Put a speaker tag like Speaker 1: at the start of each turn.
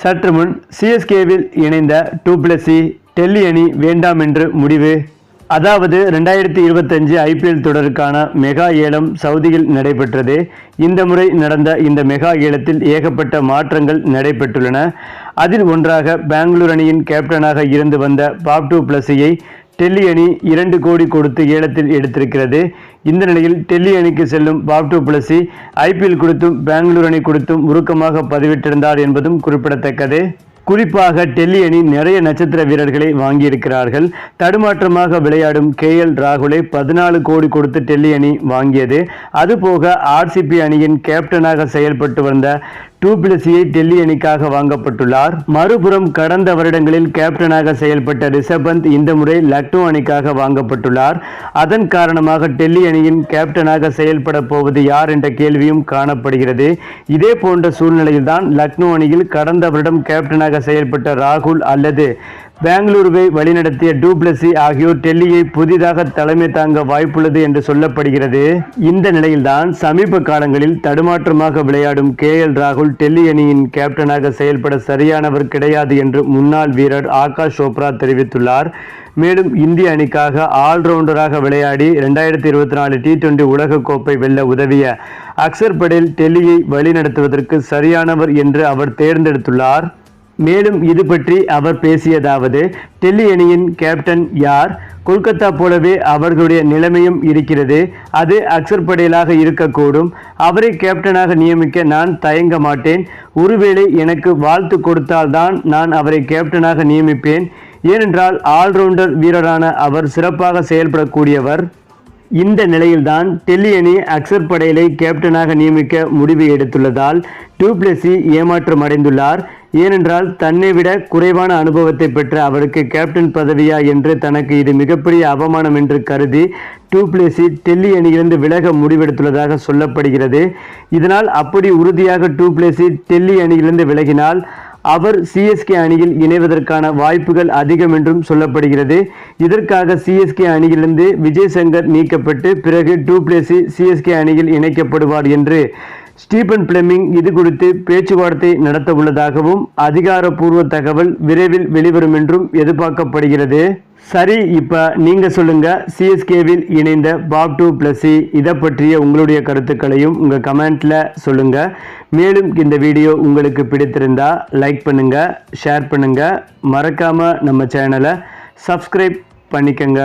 Speaker 1: சற்று முன் சிஎஸ்கேவில் இணைந்த டூப்ளசி டெல்லி அணி வேண்டாம் என்று முடிவு. அதாவது ரெண்டாயிரத்தி இருபத்தஞ்சு ஐபிஎல் தொடருக்கான மெகா ஏலம் சவுதியில் நடைபெற்றது. இந்த முறை நடந்த இந்த மெகா ஏலத்தில் ஏகப்பட்ட மாற்றங்கள் நடைபெற்றுள்ளன. அதில் ஒன்றாக பெங்களூர் அணியின் கேப்டனாக இருந்து வந்த பாப்டு பிளஸியை டெல்லி அணி இரண்டு கோடி கொடுத்து ஏலத்தில் எடுத்திருக்கிறது. இந்த நிலையில் டெல்லி அணிக்கு செல்லும் பாப்டோ பிளஸி ஐபிஎல் கொடுத்தும் பெங்களூர் அணி கொடுத்தும் உருக்கமாக பதிவிட்டிருந்தார் என்பதும் குறிப்பிடத்தக்கது. குறிப்பாக டெல்லி அணி நிறைய நட்சத்திர வீரர்களை வாங்கியிருக்கிறார்கள். தடுமாற்றமாக விளையாடும் கே எல் ராகுலை பதினாலு கோடி கொடுத்து டெல்லி அணி வாங்கியது. அதுபோக ஆர்சிபி அணியின் கேப்டனாக செயல்பட்டு வந்த டூபிளசியை டெல்லி அணிக்காக வாங்கப்பட்டுள்ளார். மறுபுறம் கடந்த வருடங்களில் கேப்டனாக செயல்பட்ட ரிஷப் பந்த் இந்த முறை லக்னோ அணிக்காக வாங்கப்பட்டுள்ளார். அதன் காரணமாக டெல்லி அணியின் கேப்டனாக செயல்பட போவது யார் என்ற கேள்வியும் காணப்படுகிறது. இதே போன்ற சூழ்நிலையில்தான் லக்னோ அணியில் கடந்த வருடம் கேப்டனாக செயல்பட்ட ராகுல் அல்லது பெங்களூருவை வழிநடத்திய டூப்ளசி ஆகியோர் டெல்லியை புதிதாக தலைமை தாங்க வாய்ப்புள்ளது என்று சொல்லப்படுகிறது. இந்த நிலையில்தான் சமீப காலங்களில் தடுமாற்றமாக விளையாடும் கே எல் ராகுல் டெல்லி அணியின் கேப்டனாக செயல்பட சரியானவர் கிடையாது என்று முன்னாள் வீரர் ஆகாஷ் சோப்ரா தெரிவித்துள்ளார். மேலும் இந்திய அணிக்காக ஆல்ரவுண்டராக விளையாடி ரெண்டாயிரத்தி இருபத்தி நாலு டி டுவெண்டி உலகக்கோப்பை வெல்ல உதவிய அக்சர் படேல் டெல்லியை வழிநடத்துவதற்கு சரியானவர் என்று அவர் தேர்ந்தெடுத்துள்ளார். மேலும் இது பற்றி அவர் பேசியதாவது டெல்லி அணியின் கேப்டன் யார்? கொல்கத்தா போலவே அவர்களுடைய நிலைமையும் இருக்கிறது. அது அக்சர் படேலாக இருக்கக்கூடும். அவரை கேப்டனாக நியமிக்க நான் தயங்க மாட்டேன். ஒருவேளை எனக்கு வாழ்த்து கொடுத்தால்தான் நான் அவரை கேப்டனாக நியமிப்பேன். ஏனென்றால் ஆல்ரவுண்டர் வீரரான அவர் சிறப்பாக செயல்படக்கூடியவர். இந்த நிலையில்தான் டெல்லி அணி அக்சர் படேலை கேப்டனாக நியமிக்க முடிவு எடுத்துள்ளதால் டூப்ளெசி ஏமாற்றம் அடைந்துள்ளார். ஏனென்றால் தன்னை விட குறைவான அனுபவத்தை பெற்ற அவருக்கு கேப்டன் பதவியா என்று தனக்கு இது மிகப்பெரிய அவமானம் என்று கருதி டூப்ளேசி டெல்லி அணியிலிருந்து விலக முடிவெடுத்துள்ளதாக சொல்லப்படுகிறது. இதனால் அப்படி உறுதியாக டூப்ளேசி டெல்லி அணியிலிருந்து விலகினால் அவர் சிஎஸ்கே அணியில் இணைவதற்கான வாய்ப்புகள் அதிகம் என்றும் சொல்லப்படுகிறது. இதற்காக சிஎஸ்கே அணியிலிருந்து விஜய் சங்கர் நீக்கப்பட்டு பிறகு டூப்ளேசி சிஎஸ்கே அணியில் இணைக்கப்படுவார் என்று ஸ்டீபன் பிளெமிங் இது குறித்து பேச்சுவார்த்தை நடத்த உள்ளதாகவும் அதிகாரப்பூர்வ தகவல் விரைவில் வெளிவரும் என்றும் எதிர்பார்க்கப்படுகிறது. சரி இப்போ நீங்கள் சொல்லுங்கள் சிஎஸ்கேவில் இணைந்த பாப் டூ ப்ளஸி இதை பற்றிய உங்களுடைய கருத்துக்களையும் உங்கள் கமெண்ட்டில் சொல்லுங்கள் மேலும் இந்த வீடியோ உங்களுக்கு பிடித்திருந்தா லைக் பண்ணுங்கள் ஷேர் பண்ணுங்கள் மறக்காமல் நம்ம சேனலை சப்ஸ்கிரைப் பண்ணிக்கங்க.